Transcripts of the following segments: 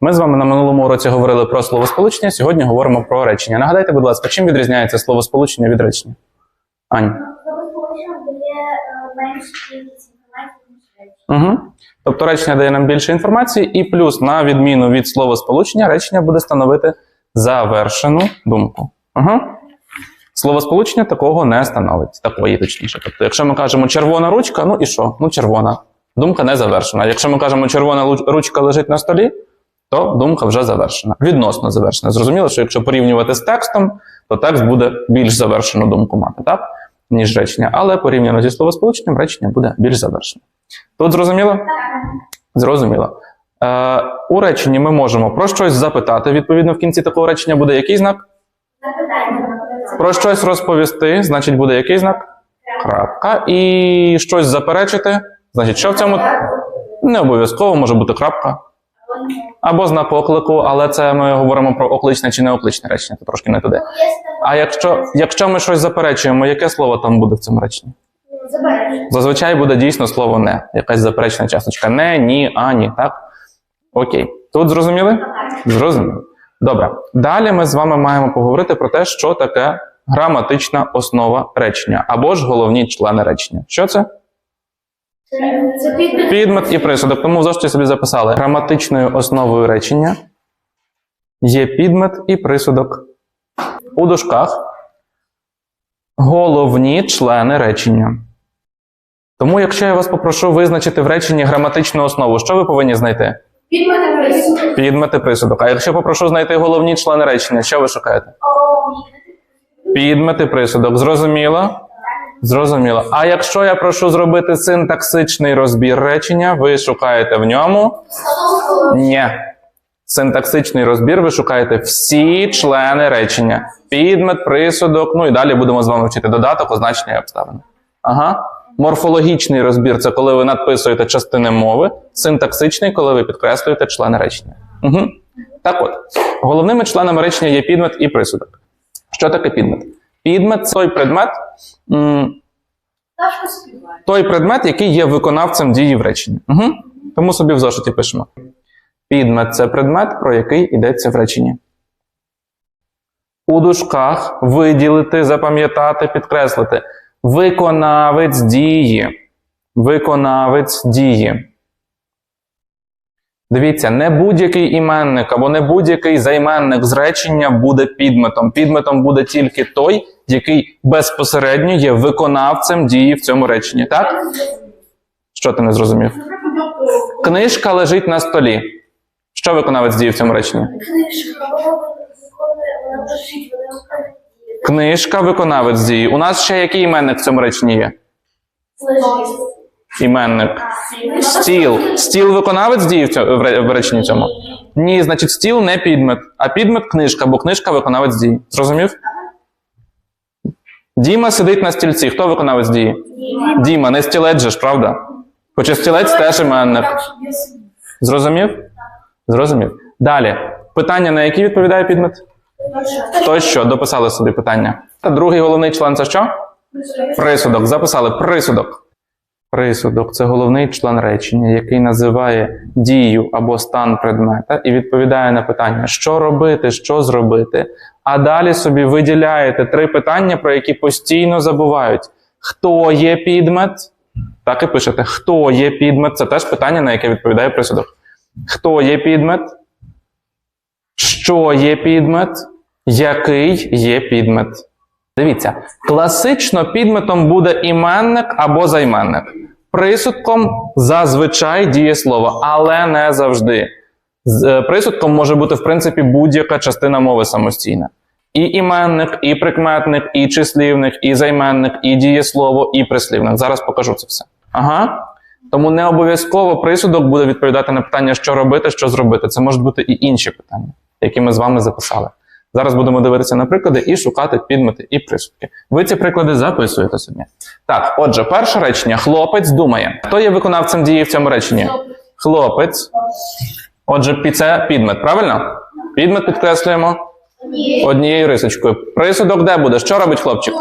Ми з вами на минулому уроці говорили про словосполучення, сьогодні говоримо про речення. Нагадайте, будь ласка, чим відрізняється словосполучення від речення? Ань. Словосполучення дає е, менш кількість інформації, ніж речення. Угу. Тобто речення дає нам більше інформації, і плюс, на відміну від словосполучення, речення буде становити завершену думку. Угу. Словосполучення такого не становить, такої точніше. Тобто, якщо ми кажемо червона ручка, ну і що? Ну, червона. Думка не завершена. Якщо ми кажемо червона ручка лежить на столі, то думка вже завершена. Відносно завершена. Зрозуміло, що якщо порівнювати з текстом, то текст буде більш завершену думку мати, так? Ніж речення. Але порівняно зі словосполученням, речення буде більш завершене. Тут зрозуміло? Зрозуміло. Е, у реченні ми можемо про щось запитати. Відповідно, в кінці такого речення буде який знак? Запитання. Про щось розповісти, значить, буде який знак? Крапка. І щось заперечити. Значить, що в цьому не обов'язково може бути крапка. Або знак оклику, але це ми говоримо про окличне чи неокличне речення, то трошки не туди. А якщо, якщо ми щось заперечуємо, яке слово там буде в цьому реченні? Заперечення. Зазвичай буде дійсно слово не, якась заперечна часточка. Не, ні, ані, так? Окей. Тут зрозуміли? Зрозуміло. Добре. Далі ми з вами маємо поговорити про те, що таке граматична основа речення, або ж головні члени речення. Що це? Підмет і присудок. Тому в зошиті собі записали. Граматичною основою речення є підмет і присудок. У дужках головні члени речення. Тому, якщо я вас попрошу визначити в реченні граматичну основу, що ви повинні знайти? Підмети присутні. Підмет і присудок. А якщо попрошу знайти головні члени речення, що ви шукаєте? Підмет і присудок. Зрозуміло? Зрозуміло. А якщо я прошу зробити синтаксичний розбір речення, ви шукаєте в ньому? Ні. Синтаксичний розбір ви шукаєте всі члени речення. Підмет, присудок, ну і далі будемо з вами вчити додаток, означення і обставини. Ага. Морфологічний розбір це коли ви надписуєте частини мови. Синтаксичний, коли ви підкреслюєте члени речення. Угу. Так от, головними членами речення є підмет і присудок. Що таке підмет? Підмет той предмет, той предмет, який є виконавцем дії в реченні. Угу. Тому собі в зошиті пишемо. Підмет це предмет, про який йдеться в реченні. У дужках виділити, запам'ятати, підкреслити. Виконавець дії. Виконавець дії. Дивіться, не будь-який іменник або не будь-який займенник з речення буде підметом. Підметом буде тільки той, який безпосередньо є виконавцем дії в цьому реченні. Так? Що ти не зрозумів? Книжка лежить на столі. Що виконавець дії в цьому реченні? Книжка. Виконавець дії. У нас ще який іменник в цьому реченні є? Іменник. Стіл. Стіл виконавець цьому, в реченні цьому? Ні, значить, стіл не підмет, а підмет книжка, бо книжка виконавець дії. Зрозумів? Діма сидить на стільці. Хто виконавець дії? Діма, не стілець же ж, правда? Хоча стілець теж іменник. Зрозумів? Зрозумів. Далі. Питання, на які відповідає підмет? То що? Дописали собі питання. Та другий головний член це що? Присудок. Записали присудок. Присудок це головний член речення, який називає дію або стан предмета і відповідає на питання, що робити, що зробити. А далі собі виділяєте три питання, про які постійно забувають: хто є підмет? Так і пишете: хто є підмет? Це теж питання, на яке відповідає присудок. Хто є підмет? Що є підмет? Який є підмет? Дивіться, класично підметом буде іменник або займенник. Присудком зазвичай дієслово, але не завжди. Е, присудком може бути, в принципі, будь-яка частина мови самостійна. І іменник, і прикметник, і числівник, і займенник, і дієслово, і прислівник. Зараз покажу це все. Ага. Тому не обов'язково присудок буде відповідати на питання, що робити, що зробити. Це можуть бути і інші питання, які ми з вами записали. Зараз будемо дивитися на приклади і шукати підмети і присудки. Ви ці приклади записуєте собі. Так, отже, перше речення. Хлопець думає. Хто є виконавцем дії в цьому реченні? Хлопець. Отже, це підмет, правильно? Підмет підкреслюємо однією рисочкою. Присудок де буде? Що робить хлопчик?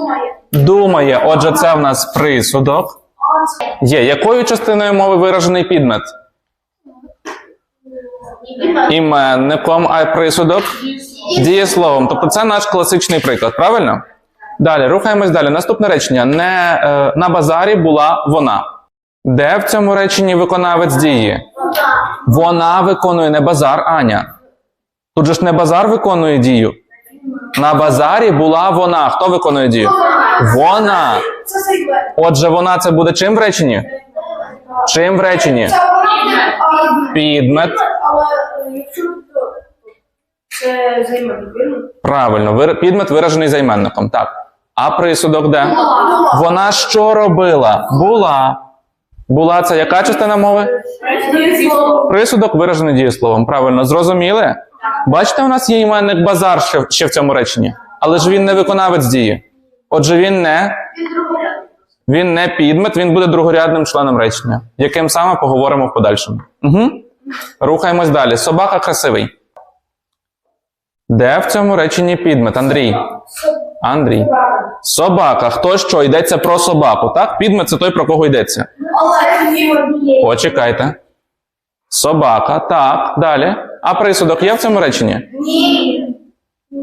Думає. Отже, це в нас присудок. Є. Якою частиною мови виражений підмет? Іменником, а присудок дієсловом. Тобто це наш класичний приклад, правильно? Далі, рухаємось далі. Наступне речення. Не, е, на базарі була вона. Де в цьому реченні виконавець дії? Вона виконує не базар, Аня. Тут же ж не базар виконує дію. На базарі була вона. Хто виконує дію? Вона. Отже, вона це буде чим в реченні? Чим в реченні? Підмет. Але е, якщо то це займе, вірно? Правильно, вир- підмет виражений займенником. Так. А присудок де? Вона що робила? Була. Була це яка частина мови? Присудок виражений дієсловом. Правильно, зрозуміли? Бачите, у нас є іменник базар ще, ще в цьому реченні. Але ж він не виконавець дії. Отже, він не, він не підмет, він буде другорядним членом речення, яким саме поговоримо в подальшому. Угу. Рухаємось далі. Собака красивий. Де в цьому реченні підмет? Андрій. Андрій. Собака. Хто що? Йдеться про собаку, так? Підмет це той, про кого йдеться. Почекайте. Собака, так, далі. А присудок є в цьому реченні? ні.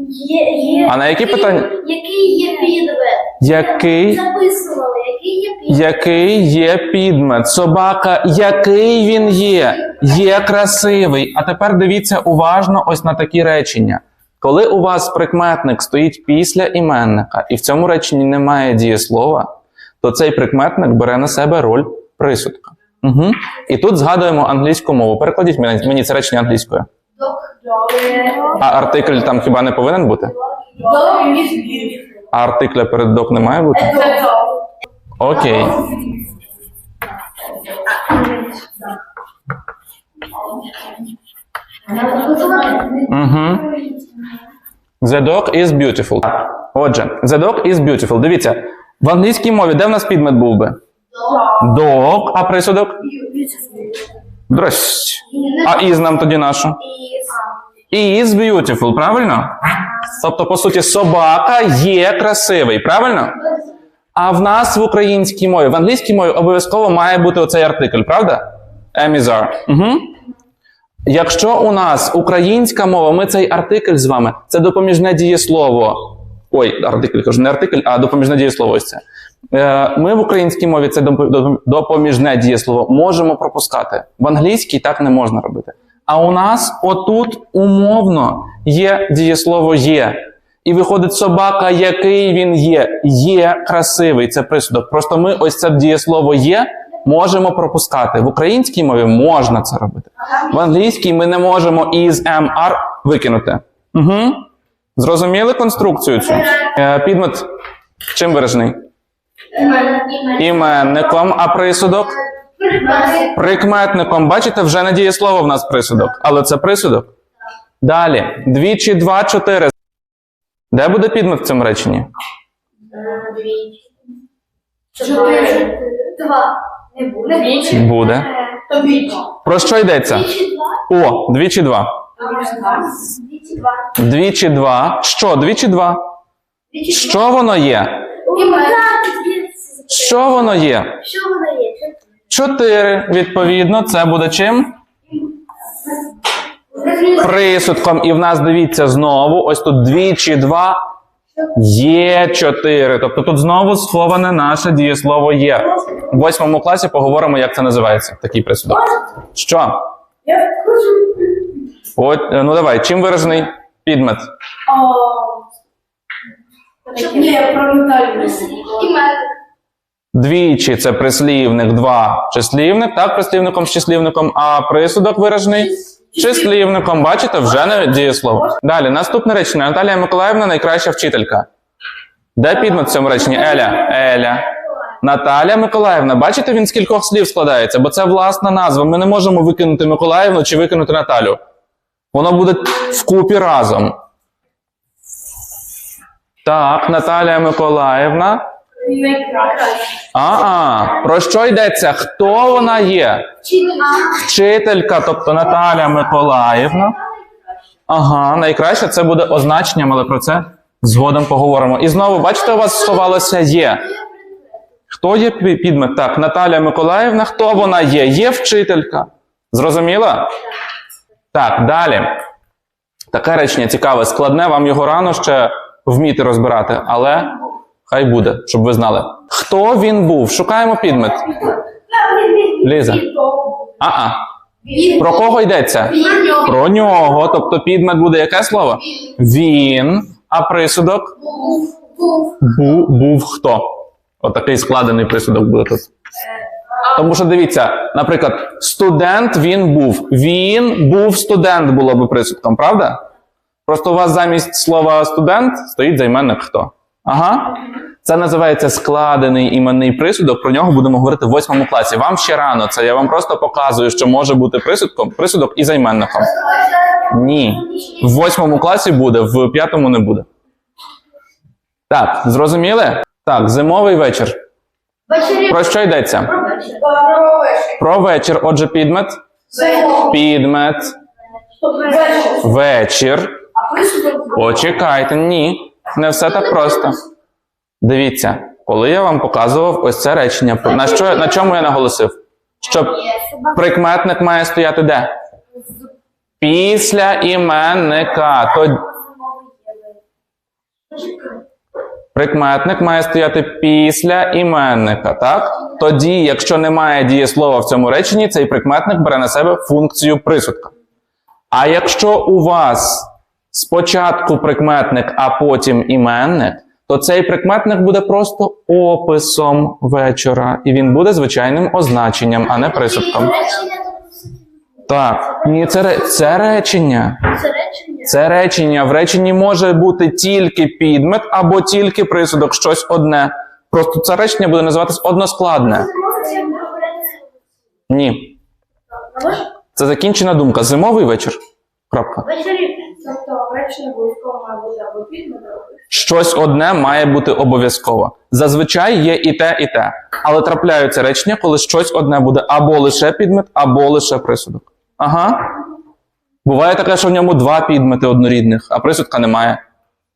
Є, є. А на які питання? Який є підмет? Який, Записували, який є підмет? який є підмет? Собака, який він є? Є красивий. А тепер дивіться уважно ось на такі речення. Коли у вас прикметник стоїть після іменника, і в цьому реченні немає дієслова, то цей прикметник бере на себе роль присудка. Угу. І тут згадуємо англійську мову. Перекладіть мені, це речення англійською. А артикль там хіба не повинен бути? А артикля перед док не має бути? Окей. Угу. The dog is beautiful. Отже, the dog is beautiful. Дивіться, в англійській мові де в нас підмет був би? Dog, а присудок? Здрасте. А із нам тоді нашу? Is beautiful, правильно? Тобто, по суті, собака є красивий, правильно? А в нас в українській мові, в англійській мові обов'язково має бути оцей артикль, правда? Am is are. Угу. Якщо у нас українська мова, ми цей артикль з вами, це допоміжне дієслово. Ой, артикль кажу, не артикль, а допоміжне дієслово ось це. Е, Ми в українській мові це доп- доп- допоміжне дієслово можемо пропускати. В англійській так не можна робити. А у нас отут умовно є дієслово є. І виходить собака, який він є. Є красивий, це присудок. Просто ми ось це дієслово є можемо пропускати. В українській мові можна це робити. В англійській ми не можемо am, are викинути. Угу. Зрозуміли конструкцію цю? Е, Підмет чим виражений? Іменником, а присудок? Прикметником. Бачите, вже не дієслово в нас присудок, але це присудок. Далі. Двічі, два, чотири. Де буде підмет в цьому реченні? Чотири. Два. Не буде. Буде. Тобі. Про що йдеться? Двічі два. О, двічі два. Двічі два. Двічі два. Що? Двічі два. Двічі два. Що воно є? Що воно є? Що воно є? Чотири. Відповідно, це буде чим? Присудком. І в нас дивіться знову. Ось тут двічі два. Є чотири. Тобто тут знову сховане наше дієслово є. В восьмому класі поговоримо, як це називається. Такий присудок. Що? Я хочу. От, е, ну давай, чим виражений підмет? Ні, я про Наталію. Двічі це прислівник, два числівник, так, прислівником з числівником, а присудок виражений числівником. Бачите, вже не дієслово. Далі, наступне речення. Наталія Миколаївна найкраща вчителька. Де підмет в цьому реченні? Еля. Еля. Наталія Миколаївна. Бачите, він з кількох слів складається, бо це власна назва. Ми не можемо викинути Миколаївну чи викинути Наталю. Воно буде вкупі разом. Так, Наталія Миколаївна. Найкраще. А, про що йдеться? Хто вона є? Вчителька, тобто Наталя Миколаївна. Ага, найкраще це буде означенням, але про це згодом поговоримо. І знову, бачите, у вас сховалося є. Хто є підмет? Так, Наталя Миколаївна, хто вона є? Є вчителька. Зрозуміла? Так, далі. Таке речення цікаве, складне, вам його рано ще вміти розбирати, але хай буде, щоб ви знали. Хто він був? Шукаємо підмет. Ліза. А-а. Про кого йдеться? Про нього. Тобто підмет буде яке слово? Він. А присудок? Бу, був хто? Отакий складений присудок буде тут. Тому що дивіться, наприклад, студент він був. Він був студент було би присудком, правда? Просто у вас замість слова студент стоїть займенник хто. Ага. Це називається складений іменний присудок. Про нього будемо говорити в восьмому класі. Вам ще рано це. Я вам просто показую, що може бути присудком, присудок і займенником. Ні. В восьмому класі буде, в п'ятому не буде. Так, зрозуміли? Так, зимовий вечір. Вечері. Про що йдеться? Вечір. Про вечір. Отже, підмет. Підмет. Вечір. Вечір. А присудок? Почекайте, ні. Не все так просто. Дивіться, коли я вам показував ось це речення, на, що, на чому я наголосив? Що прикметник має стояти де? Після іменника. То прикметник має стояти після іменника, так? Тоді, якщо немає дієслова в цьому реченні, цей прикметник бере на себе функцію присудка. А якщо у вас спочатку прикметник, а потім іменник, то цей прикметник буде просто описом вечора, і він буде звичайним означенням, а не присудком. Так, ні, це, це речення. Це речення. Це речення. В реченні може бути тільки підмет або тільки присудок, щось одне. Просто це речення буде називатись односкладне. Ні. Це закінчена думка. Зимовий вечір. Крапка. Вечері. Тобто речення обов'язково має бути або підмет, або Щось одне має бути обов'язково. Зазвичай є і те, і те. Але трапляються речення, коли щось одне буде або лише підмет, або лише присудок. Ага. Буває таке, що в ньому два підмети однорідних, а присудка немає.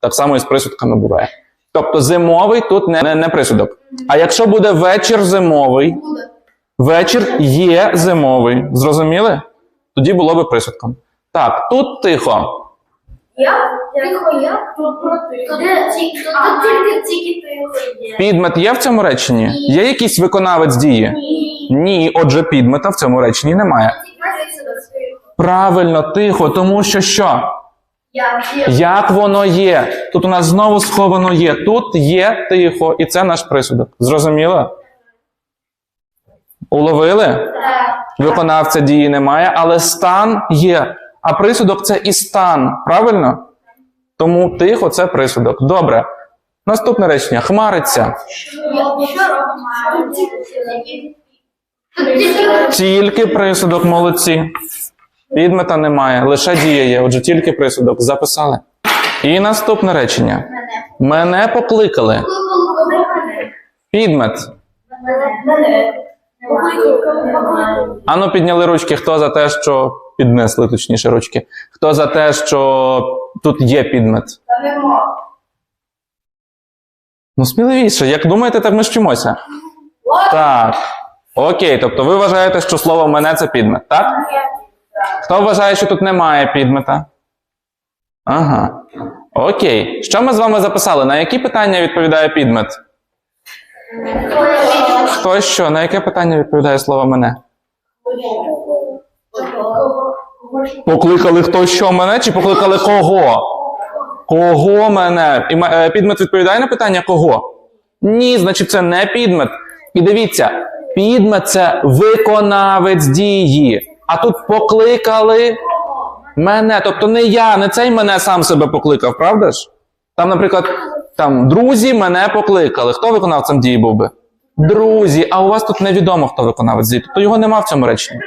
Так само і з присудками буває. Тобто зимовий тут не, не, не присудок. А якщо буде вечір зимовий, вечір є зимовий. Зрозуміли? Тоді було би присудком. Так, тут тихо. Я? Тихо я? Тут проти. Тут тільки тільки тихо. Підмет є в цьому реченні? Є якийсь виконавець дії? Ні, отже, підмета в цьому реченні немає. Правильно, тихо, тому що що? Я Як воно є? Тут у нас знову сховано є. Тут є тихо, і це наш присудок. Зрозуміло? Уловили? Виконавця дії немає, але стан є. А присудок це і стан, правильно? Тому тихо це присудок. Добре. Наступне речення. Хмариться. Тільки присудок, молодці. Підмета немає, лише дія є, отже, тільки присудок. Записали. І наступне речення. Мене покликали. Підмет. Ану, підняли ручки. Хто за те, що піднесли, точніше, ручки. Хто за те, що тут є підмет? Ну, сміливіше. Як думаєте, так ми вчимося? Так. Окей, тобто ви вважаєте, що слово мене це підмет, так? Хто вважає, що тут немає підмета? Ага. Окей. Що ми з вами записали? На які питання відповідає підмет? Хто що? На яке питання відповідає слово мене? Покликали хто що мене, чи покликали кого? Кого мене? І е, підмет відповідає на питання кого? Ні, значить, це не підмет. І дивіться, підмет це виконавець дії. А тут покликали мене. Тобто не я, не цей мене сам себе покликав, правда ж? Там, наприклад, там друзі мене покликали. Хто виконавцем дії був би? Друзі, а у вас тут невідомо, хто виконавець дії. Тобто його нема в цьому реченні.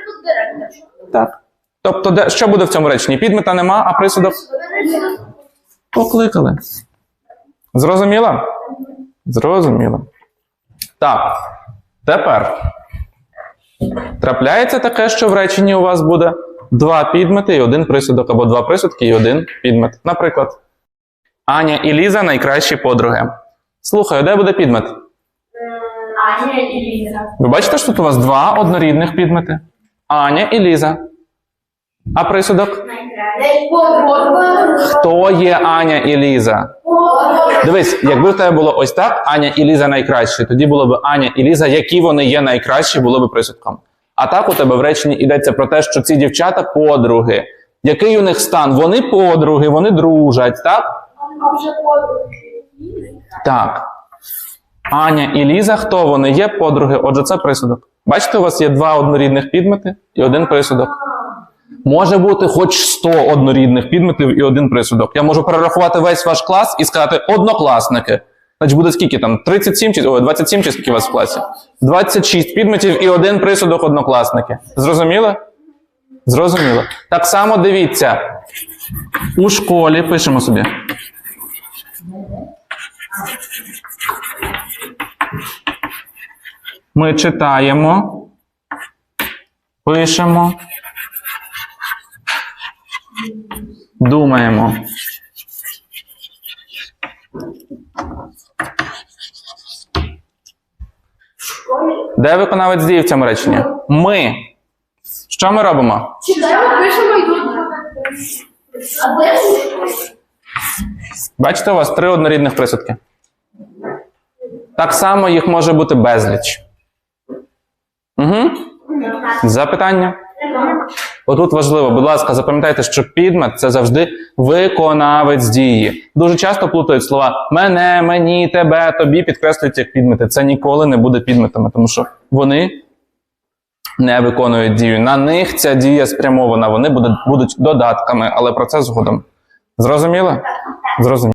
Так. Тобто, де, що буде в цьому реченні? Підмета нема, а присудок покликали. Зрозуміло? Зрозуміло. Так. Тепер. Трапляється таке, що в реченні у вас буде два підмети і один присудок, або два присудки і один підмет. Наприклад, Аня і Ліза найкращі подруги. Слухаю, де буде підмет? Аня і Ліза. Ви бачите, що тут у вас два однорідних підмети? Аня і Ліза. А присудок? Хто є Аня і Ліза? Дивись, якби в тебе було ось так, Аня і Ліза найкращі, тоді було б Аня і Ліза, які вони є найкращі, було б присудком. А так у тебе в реченні йдеться про те, що ці дівчата подруги. Який у них стан? Вони подруги, вони дружать, так? Так. Аня і Ліза, хто вони є подруги? Отже, це присудок. Бачите, у вас є два однорідних підмети і один присудок. Може бути хоч 100 однорідних підметів і один присудок. Я можу перерахувати весь ваш клас і сказати однокласники. Значить, буде скільки там? 37 чи ой, 27 чи скільки у вас в класі? 26 підметів і один присудок однокласники. Зрозуміло? Зрозуміло. Так само дивіться. У школі пишемо собі. Ми читаємо, пишемо, думаємо. Де виконавець дії в цьому реченні? Ми. Що ми робимо? Читаємо, пишемо і тут. Бачите, у вас три однорідних присудки. Так само їх може бути безліч. Угу. Запитання? Отут важливо, будь ласка, запам'ятайте, що підмет це завжди виконавець дії. Дуже часто плутають слова мене, мені, тебе, тобі підкреслюють як підмети. Це ніколи не буде підметами, тому що вони не виконують дію. На них ця дія спрямована, вони будуть, додатками, але про це згодом. Зрозуміло? Зрозуміло.